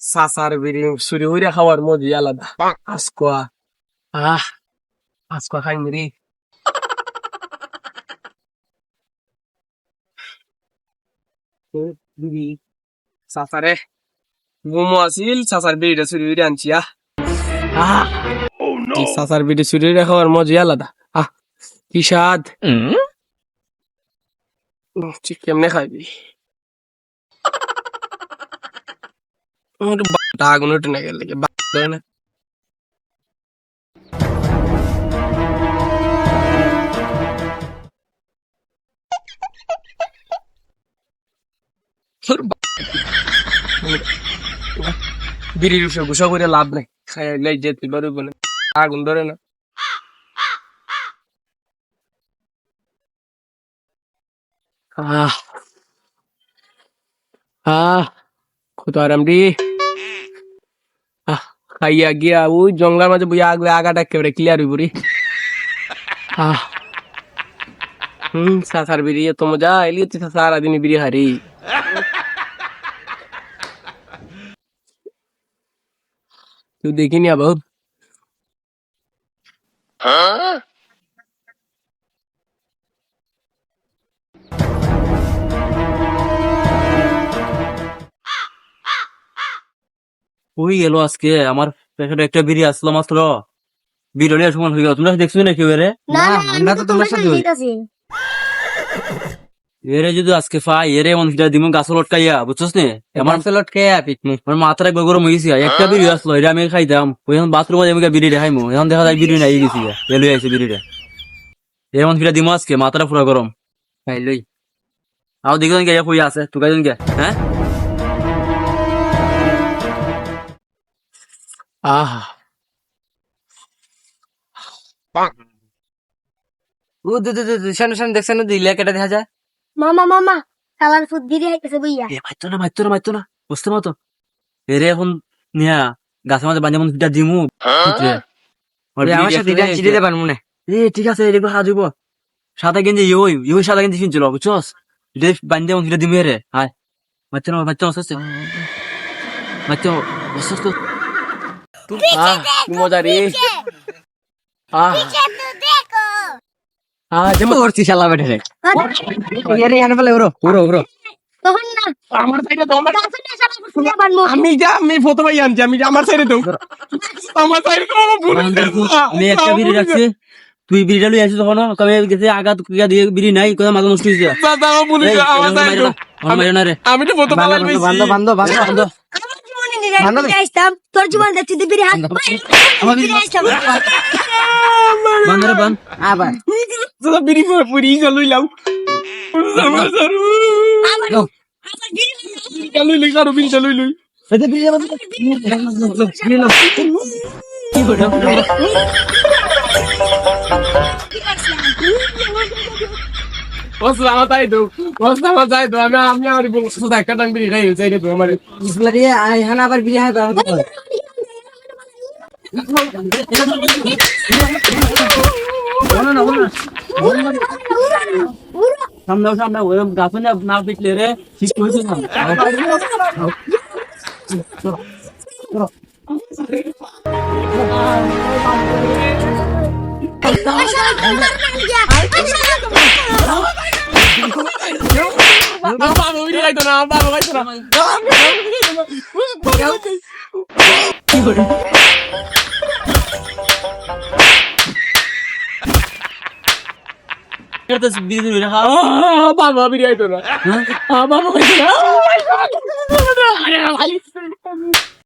সাসার বিড়ি সুরি হইরা খাওয়ার মজি আলাদা। আসকোয়া আহ আসকোয়া খাই মেরি বিড়ি। সাসারে মোমো আছিল সাসার বিড়িটা চুরি হইরা আনছি আহ। এই সাসার বিড়ি চুরি হইরা খাওয়ার মজি আলাদা। আহ কি স্বাদ। কেমনে খাইবি? আগুন উঠে না গেলে না বিড়ির করে লাভ নাই খাইলে যেতে পারব না আগুন ধরে না আহ আহ কত আরাম আহ খাইয়া গিয়া ওই জঙ্গলার মাঝে বইয়া আগলে আগাটা একেবারে ক্লিয়ার হইব রে। আহ। হুম সাসার বিড়ি এত মজা। এলি তুই সারাদিন বিড়ি হারি তুই দেখিনি আবার। ওই গেল আজকে? আমার প্যাকেটে একটা বিড়ি আসলো মাত্র। বিরিয়ানি সমান হয়ে গেল। তোমরা দেখছ নাকি এরে? না আমরা তো তোমার সাথে এরে যদি আজকে পাই এরে এমন ফিটা দিমু গাছ লটকাইয়া বুঝছস নে? আমার লটকে পিকনি আমার মাথার একবার গরম হয়ে একটা বিড়ি আসলো এটা আমি খাইতাম। ওই এখন বাথরুমে আমি বিড়ি দেখাইমু এখন দেখা যায় বিড়ি নাই গেছি এলো আইছে বিড়িটা। এমন ফিটা দিমু আজকে মাথাটা পুরো গরম। খাই লই। আও দেখুন কে কই আছে? তুই কাইজন কে হ্যাঁ? আহা। ও দে দে দে শানু শানু দেখছেন দিলে কেটে দেখা যায়। মামা মামা কালার ফুড গিরি হাইতেছে বইয়া। এ মাইতো না মাইতো না মাইতো না বুঝতে মতো এরে এখন নিয়া গাছের মাঝে বান্ধে মন ফিটা দিমু। ভিতরে। ওর আমার সাথে একটা চিঠি দেবার মনে। এ ঠিক আছে এগুলো হাজুব সাদা গেঞ্জি ইউই ইউই সাদা গেঞ্জি শুনছিল বুঝছস? এটা বান্ধে মন ফিটা দিমু এরে হাই মাইতো না মাইতো না সস্তে মাইতো বসস তো আহ কি মজা রে আহ আহ যেমন করছি শালা বেঠে রে ইয়ারে ইয়ানে ফেলে উড়ো উড়ো উড়ো তখন না আমার সাইডে দাও আমার গাছে না শালা ফুলে বানমু আমি যা আমি ফটো ভাই আনছি আমি আমার সাইডে দাও আমার সাইডে দাও আমার ভুল হয়েছে। আমি একটা বিড়ি রাখছি তুই বিড়িটা লই আসিস তখন কবে গেছে আগা তুই দিয়ে বিড়ি নাই কোথা মাথা নষ্ট হয়েছে দাদা আমার ভুল হয়েছে, আমার সাইডে দাও। আমার মাইরো না আমি তো ফটো ভালো পেয়েছি আমার জীবনে নিরে আইতাম তোর জীবন দেখতে দিবি হাত আমার বিড়ি আইতাম বান্ধ রে বান্ধ আবার দাদা বিড়ি পরে পুরি গেল লইলাম আমার স্যার আবার আবার বিড়ি গেল লই কারও বিড়ি লই লই বস আমার তাই তো। বস, আমার তাই তো। আমি আমি আমার বলছি একটা টাং বিড়ি খাই হইছে এটা তো আমার। আবার বিড়ি হাইবা সামনে সামনে ওই গাছে না না পিটলে রে ঠিক হয়েছে না না। বাবা বিড়ি দিবি না বাবা খাইতো না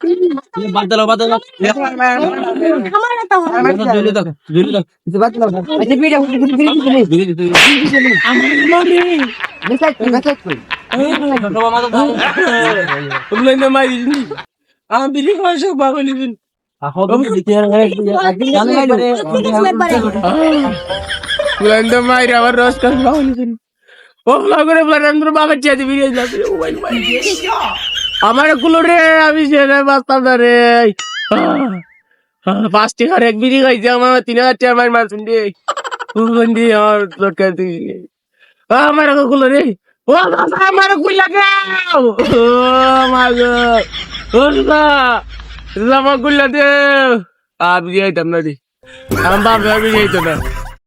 খাইতো দিত আমার আমার বয়স কত তোর বয়স কত রে বাল ফাট করে বাল ফাট বাদ দাও বাদ দাও আমার না তো ঝুলে থাক ঝুলে থাক বিড়ি দিতে তুমি না মারি নি আমি বিড়ি খাওয়া সব পাগল দিন Bulan to mai rawar ros kan lawan ni. ও লাগরে বাবা চেয়ে বিরিয়ে যাবে ও ভাই ভাই আমার কুলো রে আমি সেরে বাঁচতাম না রে। পাঁচ টাকার এক বিড়ি খাইছে, আমার তিন হাজার টাকা মার রে। ও বন্ধি, আমার দরকার আমার কুলো রে। ও বাবা, আমার কুল লাগাও। ও মা গো। ও আমার কুল লাগে আ বিরিয়ে যাইতাম না রে। আমার বাবা বিরিয়ে যাইতো না।